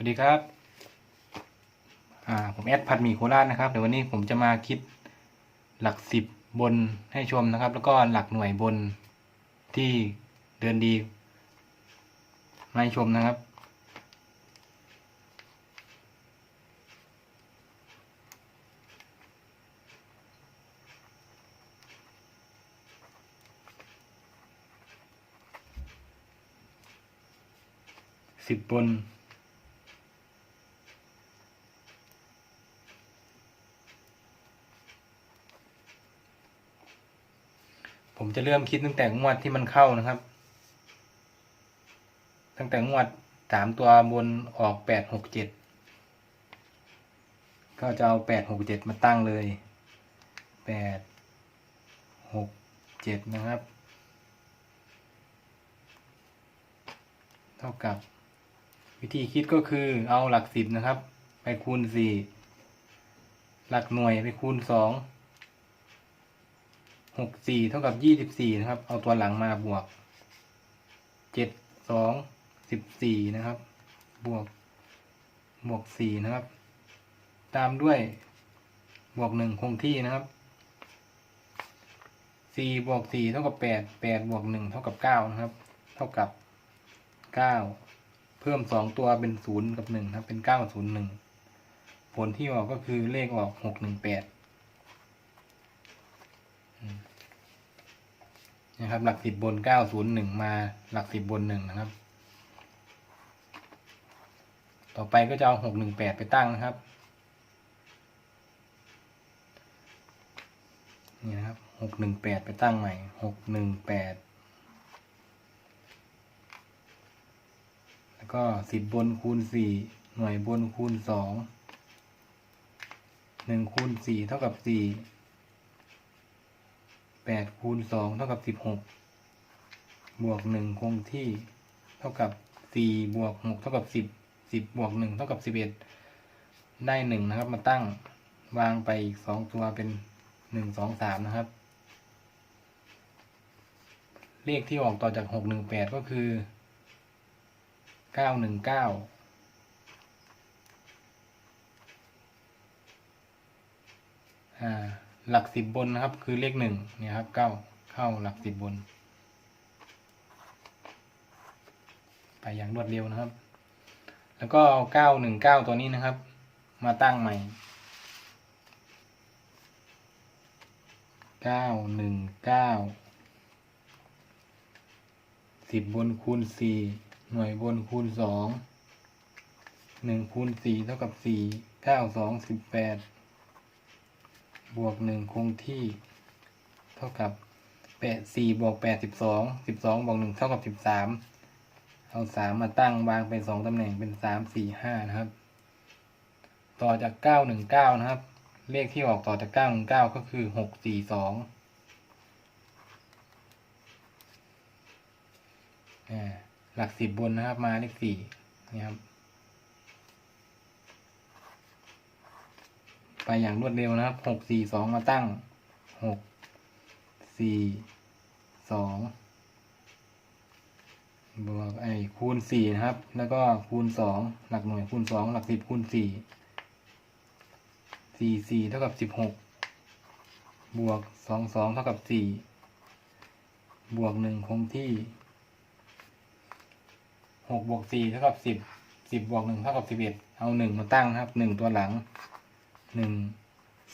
วัสดีครับ อ่า ผมแอดพัดหมีโคราชนะครับ เดี๋ยววันนี้ผมจะมาคิดหลักสิบบนให้ชมนะครับ แล้วก็หลักหน่วยบนที่เดินดีมาให้ชมนะครับ สิบบน ผมจะเริ่มคิดตั้งแต่งวดที่มันเข้านะครับ ตั้งแต่งวดสามตัวบนออกแปดหกเจ็ดก็จะเอาแปดหกเจ็ดมาตั้งเลยแปดหกเจ็ดนะครับ เท่ากับ วิธีคิดก็คือเอาหลักสิบนะครับ ไปคูณสี่หลักหน่วยไปคูณสอง หกสี่เท่ากับยี่สิบสี่นะครับ เอาตัวหลังมาบวกเจ็ดสองสิบสี่นะครับ บวกบวกสี่นะครับ ตามด้วยบวกหนึ่งคงที่นะครับสี่บวกสี่เท่ากับแปดแปดบวกหนึ่งเท่ากับเก้านะครับ เท่ากับเก้าเพิ่มสองตัวเป็นศูนย์กับหนึ่งครับ เป็นเก้าศูนย์หนึ่งผลที่ออกก็คือเลขออกหกหนึ่งแปด นะครับ หลักสิบบนเก้าศูนย์หนึ่งมาหลักสิบบนหนึ่งนะครับ ต่อไปก็จะเอาหกหนึ่งแปดไปตั้งนะครับ นี่นะครับหกหนึ่งแปดไปตั้งใหม่หกหนึ่งแปดแล้วก็สิบบนคูณสี่หน่วยบนคูณสองหนึ่งคูณสี่เท่ากับสี่ แปดคูณสองเท่ากับสิบหกบวกหนึ่งคงที่เท่ากับสี่บวกหกเท่ากับสิบสิบบวกหนึ่งเท่ากับสิบเอ็ดได้หนึ่งนะครับ มาตั้งวางไปอีกสองตัวเป็นหนึ่งสองสามนะครับ เลขที่ออกต่อจากหกหนึ่งแปดก็คือเก้าหนึ่งเก้าอ่า หลักสิบบนนะครับ คือเลขหนึ่งเนี่ยครับเก้าเข้าหลักสิบบน ไปอย่างรวดเร็วนะครับ แล้วก็เอาเก้าหนึ่งเก้าตัวนี้นะครับ มาตั้งใหม่เก้าหนึ่งเก้าสิบบนคูณสี่หน่วยบนคูณสองหนึ่งคูณสี่เท่ากับสี่เก้าสองสิบแปด บวกหนึ่งคงที่ เท่ากับแปดสี่บวกแปดสิบสองสิบสองบวกหนึ่งเท่ากับสิบสามเอาสามมาตั้งวางเป็นสองตำแหน่งเป็นสามสี่ห้านะครับ ต่อจากเก้าหนึ่งเก้านะครับ เลขที่ออกต่อจากเก้าหนึ่งเก้าก็คือหกสี่สองหลักสิบบนนะครับมาเลขสี่นี่ครับ ไปอย่างรวดเร็วนะครับหกสี่สองมาตั้งหกสี่สองบวกไอ้คูณสี่นะครับ แล้วก็คูณสองหลักหน่วยคูณสองหลักสิบคูณสี่สี่สี่เท่ากับสิบหกบวกสองสองเท่ากับสี่บวกหนึ่งคงที่หกบวกสี่เท่ากับสิบสิบบวกหนึ่งเท่ากับสิบเอ็ดเอาหนึ่งมาตั้งครับหนึ่งตัวหลัง หนึ่ง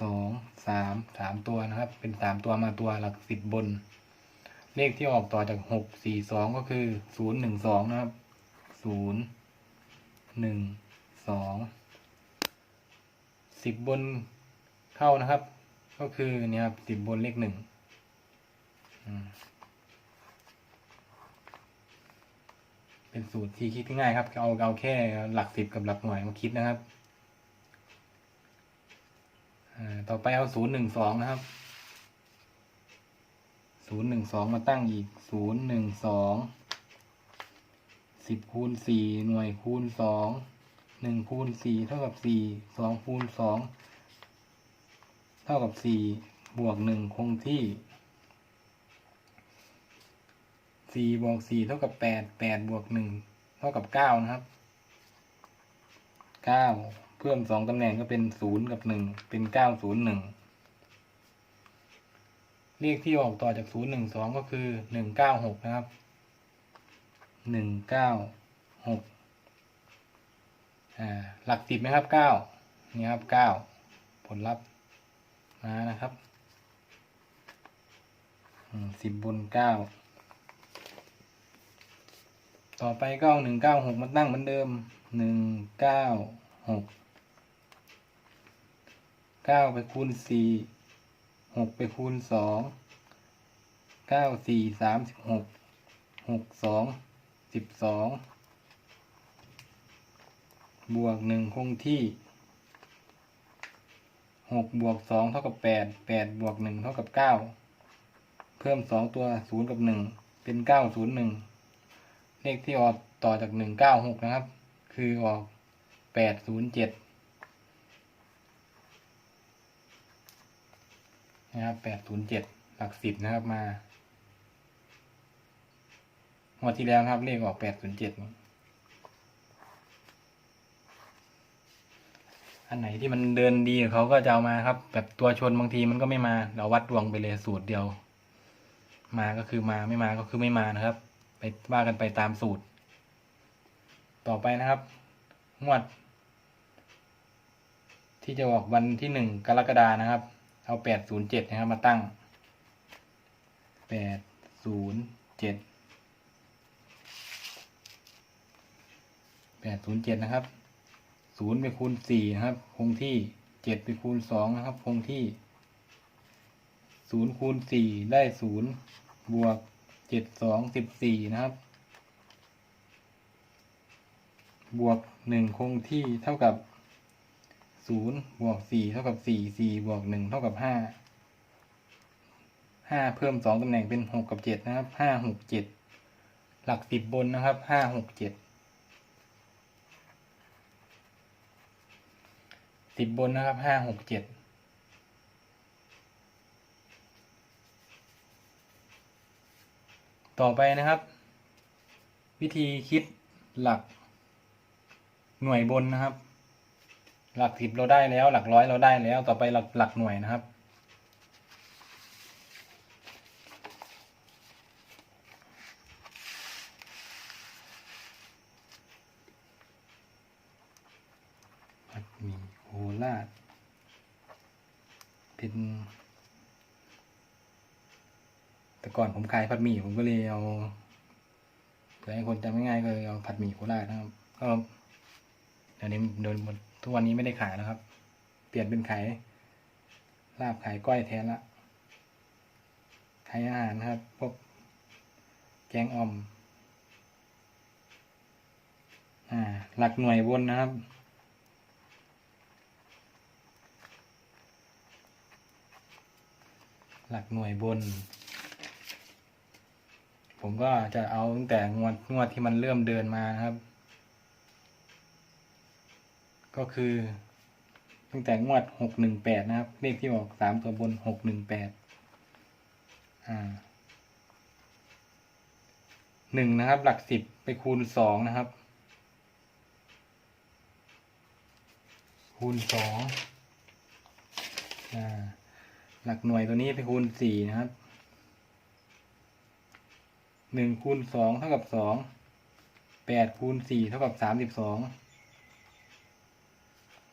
สองสามสามตัวนะครับ เป็นสามตัวมาตัวหลักสิบบน เลขที่ออกต่อจากหกสี่สองก็คือศูนย์หนึ่งสองนะครับศูนย์หนึ่งสองสิบบนเข้านะครับ ก็คือเนี่ยครับสิบบนเลขหนึ่งเป็นสูตรที่คิดง่ายครับ เอาเอาแค่หลักสิบกับหลักหน่วยมาคิดนะครับ ต่อไปเอาศูนย์หนึ่งสองนะครับศูนย์หนึ่งสองมาตั้งอีกศูนย์หนึ่งสองสิบคูณสี่หน่วยคูณสองหนึ่งคูณสี่เท่ากับสี่สองคูณสองเท่ากับสี่บวกหนึ่งคงที่สี่บวกสี่เท่ากับแปดแปดบวกหนึ่งเท่ากับเก้านะครับเก้า เพิ่มสองตำแหน่งก็เป็นศูนย์กับหนึ่งเป็นเก้าศูนย์หนึ่งเลขที่ออกต่อจากศูนย์หนึ่งสองก็คือหนึ่งเก้าหกนะครับหนึ่งเก้าหกอ่าหลักสิบไหมครับเก้านี่ครับเก้าผลลัพธ์มานะครับสิบบนเก้าต่อไปก็เอาหนึ่งเก้าหกมาตั้งเหมือนเดิมหนึ่งเก้าหก เก้าไปคูณสี่หกไปคูณสองเก้าสี่สามสิบหกหกสองสิบสองบวกหนึ่งคงที่หกบวกสองเท่ากับแปดแปดบวกหนึ่งเท่ากับเก้าเพิ่มสองตัวศูนย์กับหนึ่งเป็นเก้าศูนย์หนึ่งเลขที่ออกต่อจากหนึ่งเก้าหกนะครับ คือออกแปดศูนย์เจ็ด นะครับแปดศูนย์เจ็ดหลักสิบนะครับมางวดที่แล้วครับเลขออกแปดศูนย์เจ็ดอันไหนที่มันเดินดีเขาก็จะเอามาครับ แบบตัวชนบางทีมันก็ไม่มา เราวัดดวงไปเลยสูตรเดียว มาก็คือมาไม่มาก็คือไม่มานะครับ ไปว่ากันไปตามสูตร ต่อไปนะครับงวด ที่จะออกวันที่หนึ่งกรกฎานะครับ เอาแปดศูนย์เจ็ดนะครับ มาตั้งแปดศูนย์เจ็ดแปดศูนย์เจ็ดนะครับศูนย์ไปคูณสี่นะครับ คงที่เจ็ดไปคูณสองนะครับ คงที่ศูนย์คูณสี่ได้ศูนย์บวกเจ็ดสองสิบสี่นะครับ บวกหนึ่งคงที่เท่ากับ ศูนย์บวกสี่เท่ากับสี่สี่บวกหนึ่งเท่ากับห้าห้าเพิ่มสองตำแหน่งเป็นหกกับเจ็ดนะครับห้าหกเจ็ดหลักสิบบนนะครับห้าหกเจ็ดสิบบนนะครับห้าหกเจ็ดต่อไปนะครับ วิธีคิดหลักหน่วยบนนะครับ หลักสิบเราได้แล้ว หลักร้อยเราได้แล้ว ต่อไปหลักหลักหน่วยนะครับ ผัดหมี่โคราชเป็น แต่ก่อนผมขายผัดหมี่ผมก็เลยเอาเพื่อให้คนจำง่ายๆก็เลยเอาผัดหมี่โคราชนะครับ ก็เดี๋ยวนี้เดิน ทุกวันนี้ไม่ได้ขายแล้วครับ เปลี่ยนเป็นขายลาบขายก้อยแทนละขายอาหารครับ พวกแกงอ่อม อ่า หลักหน่วยบนนะครับ หลักหน่วยบน ผมก็จะเอาตั้งแต่งวดงวดที่มันเริ่มเดินมานะครับ ก็คือตั้งแต่งวดหกหนึ่งแปดนะครับ เลขที่ออกสามตัวบนหกหนึ่งแปดอ่าหนึ่งนะครับ หลักสิบไปคูณสองนะครับ คูณสองอ่าหลักหน่วยตัวนี้ไปคูณสี่นะครับหนึ่งคูณสองเท่ากับสองแปดคูณสี่เท่ากับสามสิบสอง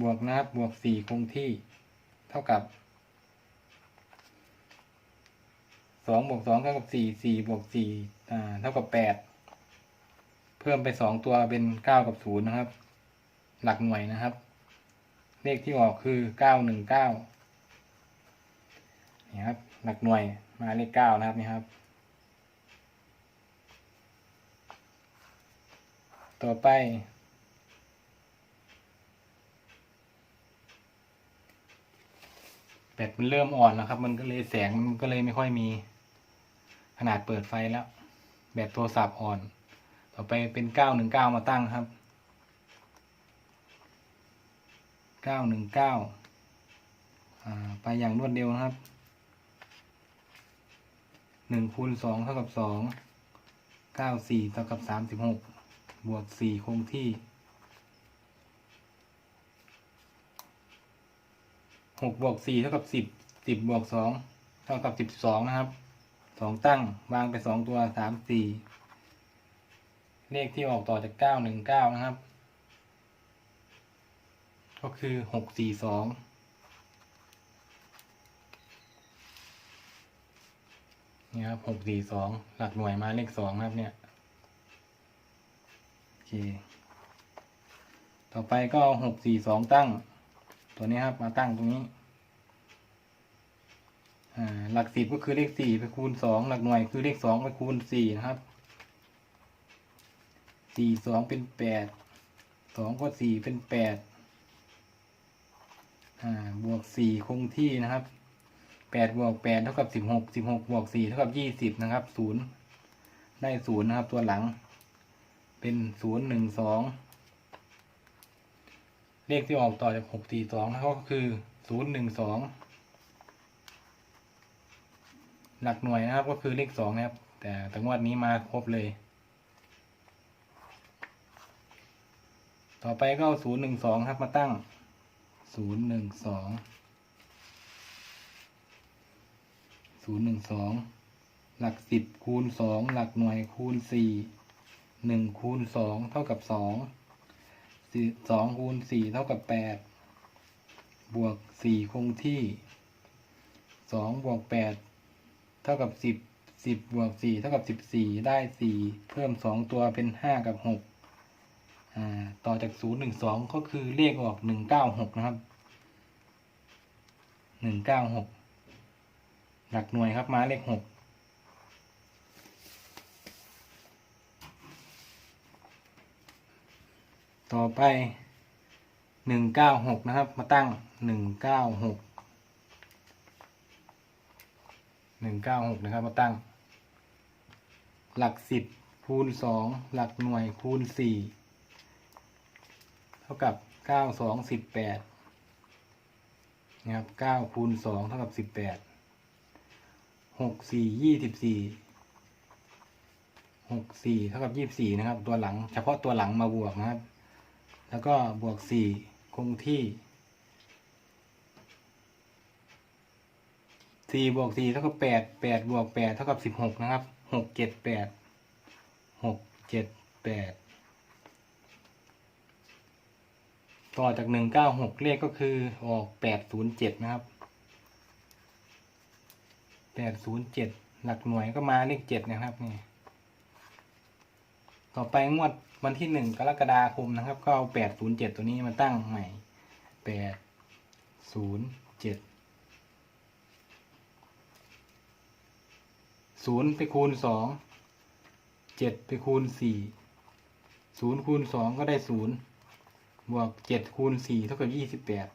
บวกนะครับบวกสี่คงที่เท่ากับสองบวกสองเท่ากับสี่สี่บวกสี่อ่าเท่ากับแปดเพิ่มไปสองตัวเป็นเก้ากับศูนย์นะครับ หลักหน่วยนะครับ เลขที่ออกคือเก้าหนึ่งเก้านี่ครับ หลักหน่วยมาเลขเก้านะครับนี่ครับ ต่อไป แบตมันเริ่มอ่อนแล้วครับ มันก็เลยแสงมันก็เลยไม่ค่อยมี ขนาดเปิดไฟแล้ว แบตโทรศัพท์อ่อน ต่อไปเป็นเก้าหนึ่งเก้ามาตั้งครับเก้าหนึ่งเก้าไปอย่างรวดเร็วนะครับหนึ่งคูณสองเท่ากับสองเก้าสี่เท่ากับสามสิบหกบวกสี่คงที่ หกบวกสี่เท่ากับสิบสิบบวกสองเท่ากับสิบสองนะครับสองตั้งวางไปสองตัวสามสี่เลขที่ออกต่อจากเก้าหนึ่งเก้านะครับ ก็คือหกสี่สองนี่ครับหกสี่สองหลักหน่วยมาเลขสองครับเนี่ยโอเคต่อไปก็หกสี่สองตั้ง ตัวนี้ครับ มาตั้งตรงนี้หลักสิบก็คือเลขสี่ไปคูณสองหลักหน่วยคือเลขสองไปคูณสี่นะครับสี่สองเป็นแปดสองก็สี่เป็นแปดบวกสี่คงที่นะครับแปดบวกแปดเท่ากับสิบหกสิบหกบวกสี่เท่ากับยี่สิบนะครับศูนย์ได้ศูนย์นะครับ ตัวหลัง เป็นศูนย์หนึ่งสอง เลขที่ออกต่อจากหกสี่สองนะครับก็คือศูนย์หนึ่งสองหลักหน่วยนะครับก็คือเลขสองนะครับ แต่แต่งวดนี้มาครบเลย ต่อไปก็เอาศูนย์หนึ่งสองครับมาตั้งศูนย์หนึ่งสองศูนย์หนึ่งสองหลักสิบคูณสองหลักหน่วยคูณสี่หนึ่งคูณสองเท่ากับสอง สองคูณสี่เท่ากับแปดบวกสี่คงที่สองบวกแปดเท่ากับสิบสิบบวกสี่เท่ากับสิบสี่ได้สี่เพิ่มสองตัวเป็นห้ากับหกต่อจากศูนย์หนึ่งสองก็คือเลขออกหนึ่งเก้าหกนะครับหนึ่งเก้าหกหลักหน่วยครับมาเลขหก ต่อไปหนึ่งเก้าหกนะครับ มาตั้งหนึ่งเก้าหกหนึ่งเก้าหกนะครับ มาตั้ง หลักสิบคูณสองหลักหน่วยคูณสี่เท่ากับเก้าสองสิบแปดนะครับเก้าคูณสองเท่ากับสิบแปดหกสี่ยี่สิบสี่หกสี่เท่ากับยี่สิบสี่นะครับ ตัวหลัง เฉพาะตัวหลังมาบวกนะครับ แล้วก็บวกสี่คงที่สี่บวกสี่เท่ากับแปดแปดบวกแปดเท่ากับสิบหกนะครับหกเจ็ดแปดหกเจ็ดแปดต่อจากหนึ่งเก้าหกเลขก็คือออกแปดศูนย์เจ็ดนะครับแปดศูนย์เจ็ดหลักหน่วยก็มาเลขเจ็ดนะครับนี่ต่อไปงวด วันที่หนึ่งกรกฎาคมนะครับ ก็เอาแปดศูนย์เจ็ดตัวนี้มาตั้งใหม่แปดศูนย์เจ็ดศูนย์ไปคูณสองเจ็ดไปคูณสี่ศูนย์คูณสองก็ได้ศูนย์บวกเจ็ดคูณสี่เท่ากับยี่สิบแปด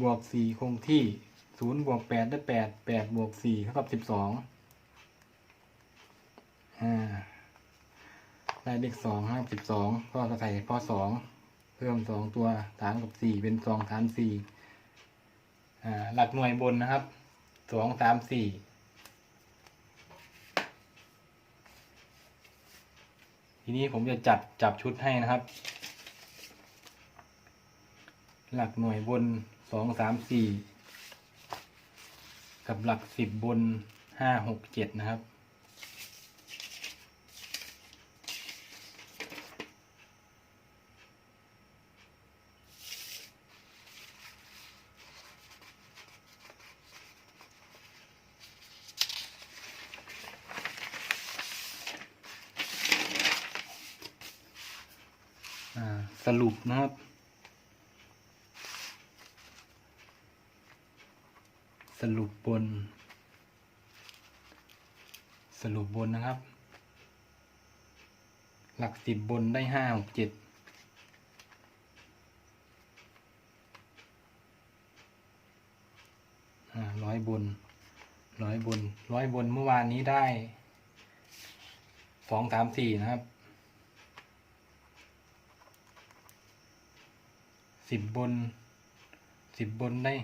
บวกสี่คงที่ศูนย์บวกแปดได้แปดแปดบวกสี่เท่ากับสิบสองอ่า ได้เลขสองห้าสิบสองก็ใส่พอสองเพิ่มสองตัวฐานกับสี่เป็นสองฐานสี่หลักหน่วยบนนะครับสองสามสี่ทีนี้ผมจะจัดจับชุดให้นะครับ หลักหน่วยบนสองสามสี่กับหลักสิบบนห้าหกเจ็ดนะครับ อ่า สรุปนะครับ สรุปบน สรุปบนนะครับ หลักสิบบนได้ห้าหกเจ็ดร้อยบนร้อยบนร้อยบนเมื่อวานนี้ได้สองสามสี่นะครับ สิบบนสิบบนได้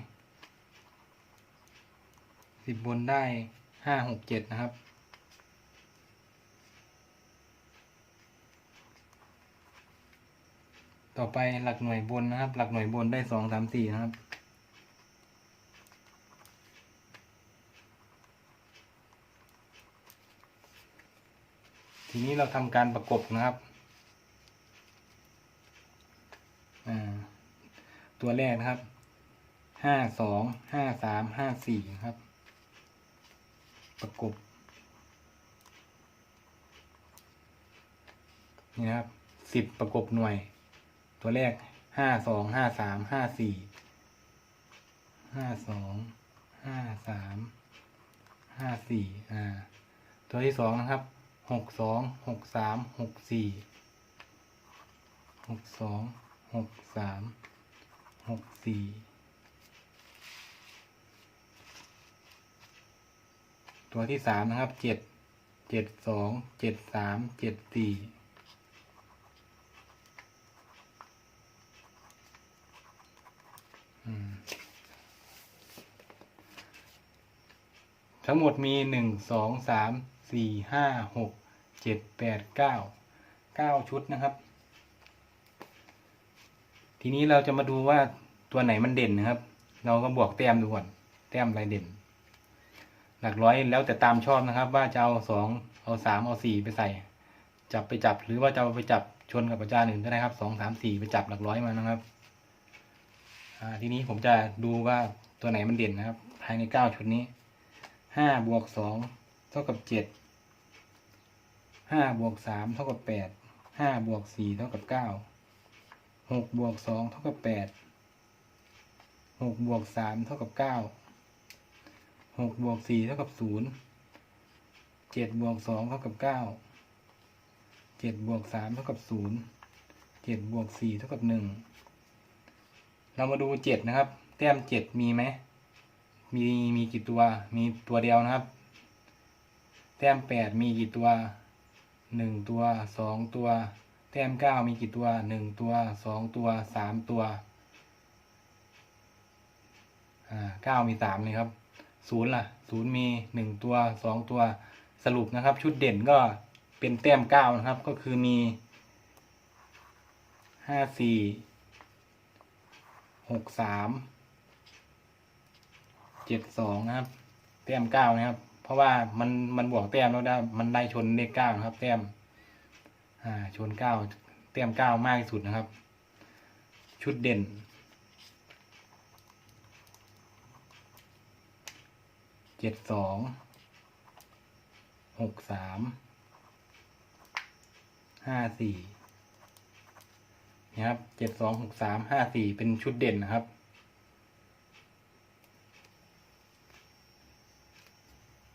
สิบบนได้ห้าหกเจ็ดนะครับ ต่อไปหลักหน่วยบนนะครับ หลักหน่วยบนได้สองสามสี่นะครับทีนี้เราทำการประกบนะครับอ่า ตัวแรกนะครับ ห้าสอง ห้าสาม ห้าสี่ครับ ประกบ นี่นะครับ สิบประกบหน่วย ตัวแรก ห้าสอง ห้าสาม ห้าสี่ ห้าสอง ห้าสาม ห้าสี่ อ่า ตัวที่สองนะครับ หกสอง หกสาม หกสี่ หกสอง หกสาม หกสี่ตัวที่สามนะครับเจ็ดเจ็ดสองเจ็ดสามเจ็ดสี่ทั้งหมดมีหนึ่งสองสามสี่ห้าหกเจ็ดแปดเก้าเก้าชุดนะครับ ทีนี้เราจะมาดูว่าตัวไหนมันเด่นนะครับ เราก็บวกแต้มดูก่อนแต้มอะไรเด่น หลักร้อยแล้วแต่ตามชอบนะครับ ว่าจะเอาสองเอาสามเอาสี่ไปใส่ จับไปจับหรือว่าจะเอาไปจับชนกับอาจารย์อื่นก็ได้ครับสองสามสี่ไปจับหลักร้อยมานะครับทีนี้ผมจะดูว่าตัวไหนมันเด่นนะครับ ภายในเก้าชุดนี้ห้าบวกสองเท่ากับเจ็ดห้าบวกสามเท่ากับแปดห้าบวกสี่เท่ากับเก้า หกบวกสองเท่ากับแปดหกบวกสามเท่ากับเก้าหกบวกสี่เท่ากับศูนย์เจ็ดบวกสองเท่ากับเก้าเจ็ดบวกสามเท่ากับศูนย์เจ็ดบวกสี่เท่ากับหนึ่งเรามาดูเจ็ดนะครับ แต้มเจ็ดมีไหมมีมีกี่ตัว มีตัวเดียวนะครับ แต้มแปดมีกี่ตัวหนึ่งตัวสองตัว แต้มเก้ามีกี่ตัวหนึ่งตัวสองตัวสามตัวอ่าเก้ามีสามเลยครับศูนย์ล่ะศูนย์มีหนึ่งตัวสองตัวสรุปนะครับ ชุดเด่นก็เป็นแต้มเก้านะครับ ก็คือมีห้าสี่หกสามเจ็ดสองนะครับ แต้มเก้านะครับ เพราะว่ามันมันบวกแต้มแล้วได้มันได้ชนเลขเก้านะครับ แต้ม อ่าชนเก้าแต้มเก้ามากที่สุดนะครับ ชุดเด่น เจ็ดสอง หกสาม ห้าสี่นะครับ เจ็ดสองหกสาม ห้าสี่เป็นชุดเด่นนะครับ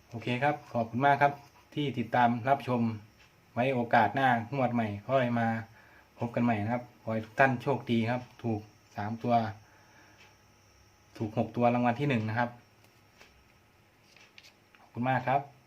โอเคครับ ขอบคุณมากครับที่ติดตามรับชม ไว้โอกาสหน้างวดใหม่ค่อยมาพบกันใหม่นะครับขอให้ทุกท่านโชคดีครับ ถูกสามตัว ถูกหกตัวรางวัลที่หนึ่งนะครับ ขอบคุณมากครับ